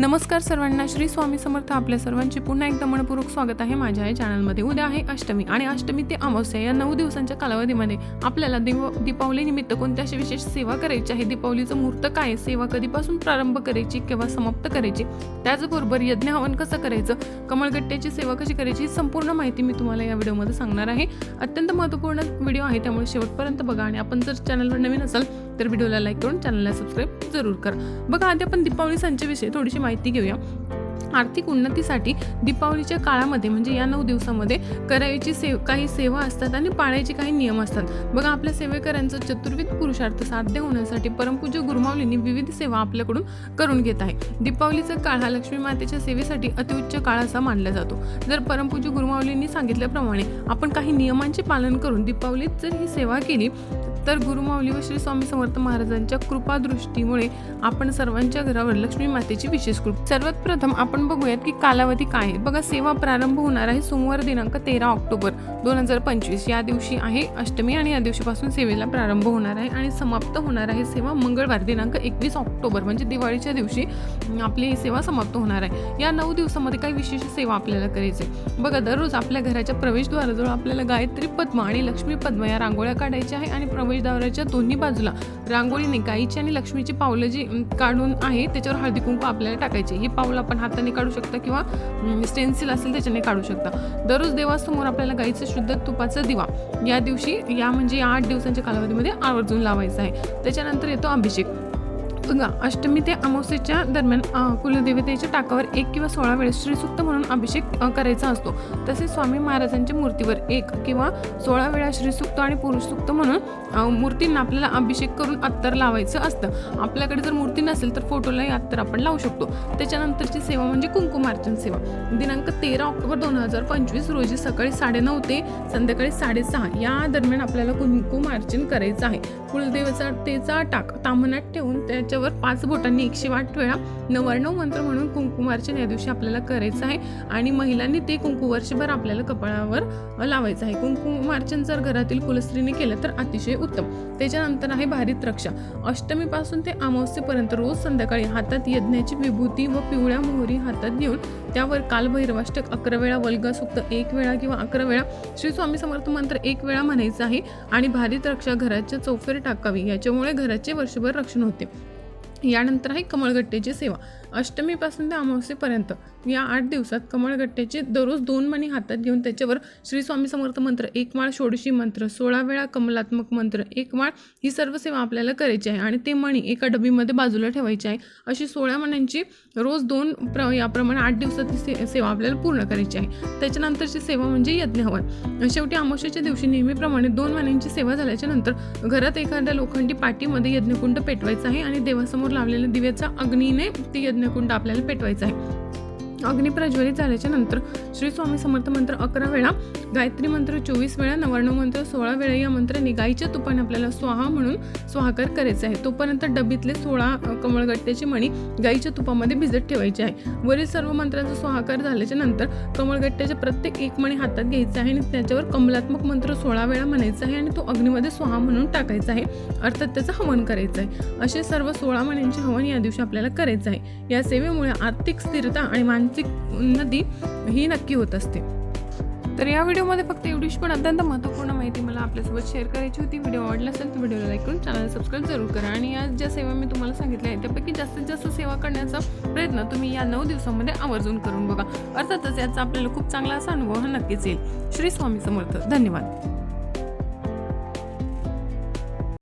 नमस्कार सर्वांना श्री स्वामी समर्थ आपल्या सर्वांचे पुन्हा एकदा मनपूर्वक स्वागत आहे माझ्या या चॅनलमध्ये. उद्या आहे अष्टमी आणि अष्टमी ते अमावस्या या नऊ दिवसांच्या कालावधीमध्ये आपल्याला दिव दीपावली निमित्त कोणत्या अशी विशेष सेवा करायची आहे? दीपावलीचं मुहूर्त काय सेवा कधीपासून प्रारंभ करायची किंवा समाप्त करायची? त्याचबरोबर यज्ञ हवन कसं करायचं? कमळगट्ट्याची सेवा कशी करायची? ही संपूर्ण माहिती मी तुम्हाला या व्हिडिओमध्ये सांगणार आहे. अत्यंत महत्त्वपूर्ण व्हिडिओ आहे त्यामुळे शेवटपर्यंत बघा आणि आपण जर चॅनलवर नवीन असाल तर व्हिडिओला लाईक करून चॅनलला सबस्क्राईब जरूर करा. बघा आधी आपण दीपावली संचेविषयी थोडीशी माहिती घेऊया. आर्थिक उन्नतीसाठी दीपावलीच्या काळामध्ये म्हणजे या नऊ दिवसामध्ये करायची सेव काही सेवा असतात आणि पाळायचे काही नियम असतात. बघा आपल्या सेवेकऱ्यांचं चतुर्विध पुरुषार्थ साध्य होण्यासाठी परमपूज्य गुरुमावलींनी विविध सेवा आपल्याकडून करून घेत आहे. दीपावलीचा काळ हा लक्ष्मी मातेच्या सेवेसाठी अतिउच्च काळ असा मानला जातो. जर परमपूज्य गुरुमावलींनी सांगितल्याप्रमाणे आपण काही नियमांचे पालन करून दीपावलीत जर ही सेवा केली तर गुरुमाऊली व श्री स्वामी समर्थ महाराजांच्या कृपादृष्टीमुळे आपण सर्वांच्या घरावर लक्ष्मी मातेची विशेष कृपा सर्वात प्रथम आपण बघूयात की कालावधी काय आहे. बघा सेवा प्रारंभ होणार आहे सोमवार दिनांक तेरा ऑक्टोबर दोन हजार पंचवीस. या दिवशी आहे अष्टमी आणि या दिवशीपासून सेवेला प्रारंभ होणार आहे आणि समाप्त होणार आहे सेवा मंगळवार दिनांक एकवीस ऑक्टोबर म्हणजे दिवाळीच्या दिवशी आपली ही सेवा समाप्त होणार आहे. या नऊ दिवसामध्ये काही विशेष सेवा आपल्याला करायची आहे. बघा दररोज आपल्या घराच्या प्रवेशद्वाराजवळ आपल्याला गायत्री पद्म आणि लक्ष्मी पद्म या रांगोळ्या काढायच्या आहे आणि प्रवेशद्वाराच्या दोन्ही बाजूला रांगोळीने गाईची आणि लक्ष्मीची पावलं जी काढून आहे त्याच्यावर हळदी कुंकू आपल्याला टाकायची. ही पावलं आपण हाताने काढू शकता किंवा स्टेन्सिल असेल त्याच्याने काढू शकता. दररोज देवासमोर आपल्याला गाईचं शुद्ध तुपाचा दिवा या दिवशी या म्हणजे या आठ दिवसांच्या कालावधीमध्ये आवर्जून लावायचा आहे. त्याच्यानंतर येतो अभिषेक. बघा अष्टमी ते अमावस्येच्या दरम्यान कुलदेवतेच्या टाकावर एक किंवा सोळा वेळेस श्रीसुक्त म्हणून अभिषेक करायचा असतो. तसेच स्वामी महाराजांच्या मूर्तीवर एक किंवा सोळा वेळा श्रीसुक्त आणि पुरुषसुक्त म्हणून मूर्तींना आपल्याला अभिषेक करून अत्तर लावायचं असतं. आपल्याकडे जर मूर्ती नसेल तर फोटोलाही अत्तर आपण लावू शकतो. त्याच्यानंतरची सेवा म्हणजे कुंकुमार्चन सेवा. दिनांक तेरा ऑक्टोबर दोन हजार पंचवीस रोजी सकाळी साडेनऊ ते संध्याकाळी साडेसहा या दरम्यान आपल्याला कुंकुमार्चन करायचं आहे. कुलदेवचा तेचा टाक तामनात ठेवून त्याच्यावर पाच बोटांनी एकशे आठ वेळा नव्याण्णव मंत्र म्हणून कुंकुमार्चन या दिवशी आपल्याला करायचं आहे. आणि महिलांनी ते कुंकू वर्षभर आपल्याला कपाळावर लावायचं आहे. कुंकुमार्चन जर घरातील कुलस्त्रीने केलं तर अतिशय उत्तम. त्याच्यानंतर आहे भारीत रक्षा. अष्टमीपासून ते अमावस्येपर्यंत रोज संध्याकाळी हातात यज्ञाची विभूती व पिवळ्या मोहरी हातात घेऊन त्यावर कालभैरवाष्टक अकरा वेळा वल्गा सुक्त एक वेळा किंवा अकरा वेळा श्री स्वामी समर्थ मंत्र एक वेळा म्हणायचं आहे. आणि भारीत रक्षा घराच्या चौफेर टाकावी. याच्यामुळे घराचे वर्षभर रक्षण होते. यानंतर आहे कमळगट्ट्याची सेवा. अष्टमीपासून ते अमावस्येपर्यंत. या आठ दिवसात कमळगट्ट्याचे दररोज दोन मणी हातात घेऊन त्याच्यावर श्री स्वामी समर्थ मंत्र एक माळ षोडशी मंत्र सोळा वेळा कमलात्मक मंत्र एक माळ ही सर्व सेवा आपल्याला करायची आहे आणि ते मणी एका डबीमध्ये बाजूला ठेवायची आहे. अशी सोळा मण्यांची रोज दोन प्र याप्रमाणे आठ दिवसात ही से सेवा आपल्याला पूर्ण करायची आहे. त्याच्यानंतरची सेवा म्हणजे यज्ञ हवन शेवटी अमावस्येच्या दिवशी नेहमीप्रमाणे दोन मण्यांची सेवा झाल्याच्यानंतर घरात एखाद्या लोखंडी पाटीमध्ये यज्ञकुंड पेटवायचा आहे आणि देवासमोर लावलेल्या दिव्याचा अग्नीने ते यज्ञकुंड आपल्याला पेटवायचा आहे. अग्नी प्रज्वलित झाल्याच्यानंतर श्री स्वामी समर्थ मंत्र अकरा वेळा गायत्री मंत्र चोवीस वेळा नव्याण्णव मंत्र सोळा वेळा या मंत्राने गाईच्या तुपाने आपल्याला स्वाहा म्हणून स्वाहाकार करायचा आहे. तोपर्यंत डबीतले सोळा कमळगट्ट्याची मणी गाईच्या तुपामध्ये भिजत ठेवायची आहे. वरील सर्व मंत्रांचा स्वाहाकार झाल्याच्यानंतर कमळगट्ट्याच्या प्रत्येक एक मणी हातात घ्यायचा आहे आणि त्याच्यावर कमलात्मक मंत्र सोळा वेळा म्हणायचा आहे आणि तो अग्नीमध्ये स्वाहा म्हणून टाकायचा आहे. अर्थात त्याचं हवन करायचं आहे. असे सर्व सोळा मण्यांचे हवन या दिवशी आपल्याला करायचं आहे. या सेवेमुळे आर्थिक स्थिरता आणि मान मानसिक उन्नती ही नक्की होत असते. तर या व्हिडिओमध्ये फक्त एवढीच पण अत्यंत महत्त्वपूर्ण माहिती मला आपल्यासोबत शेअर करायची होती. व्हिडिओ आवडला असेल तर व्हिडिओला लाईक करून चॅनल सबस्क्राईब जरूर करा. आणि या ज्या सेवा मी तुम्हाला सांगितल्या आहेत त्यापैकी जास्तीत जास्त सेवा करण्याचा प्रयत्न तुम्ही या नऊ दिवसामध्ये आवर्जून करून बघा. अर्थातच याचा आपल्याला खूप चांगला असा अनुभव हा नक्कीच येईल. श्री स्वामी समर्थ. धन्यवाद.